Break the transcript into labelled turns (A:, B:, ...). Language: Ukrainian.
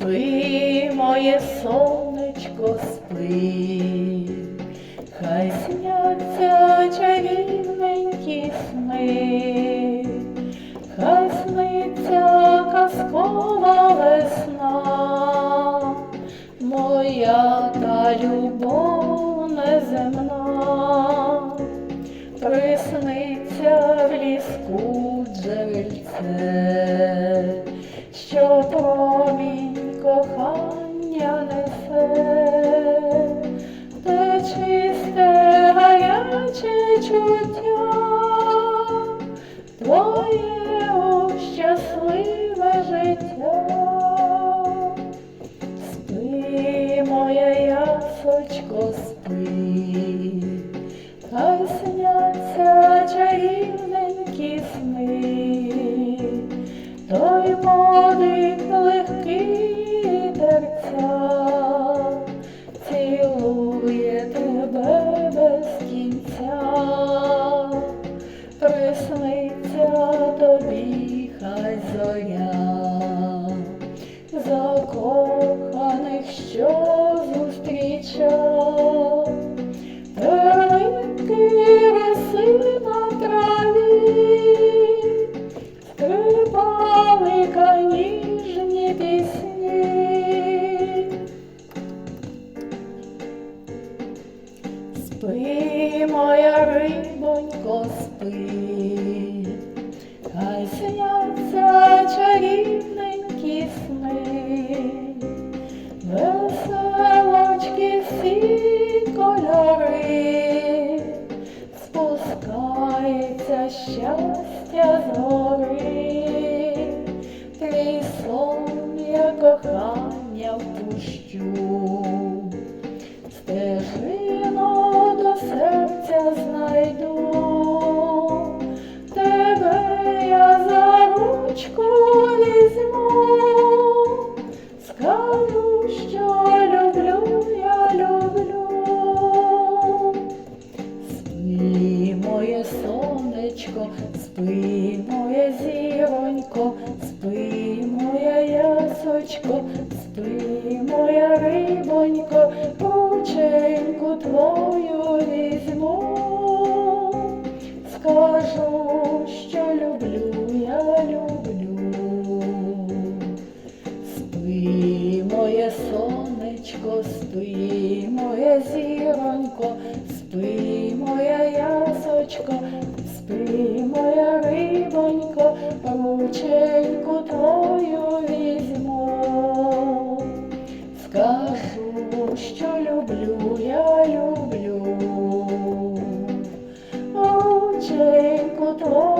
A: Спи, моє сонечко, спи, хай сняться чарівненькі сни, хай сниться казкова весна, моя та любов неземна, присниться в ліску джерельце, що промінь твоє щасливе життя. Спи, моя рибонько, спи, хай сняться чарівненькі сни, веселочки всі кольори, спускається щастя з гори, твій сон я кохання впущу. Стежину скажу, що люблю, я люблю. Спи, моє сонечко, спи, моє зіронько, спи, моя ясочко, моя зіронько, спи, моя ясочко, спи, моя рибонько, рученьку твою візьму. Скажу, що люблю, я люблю. Рученьку твою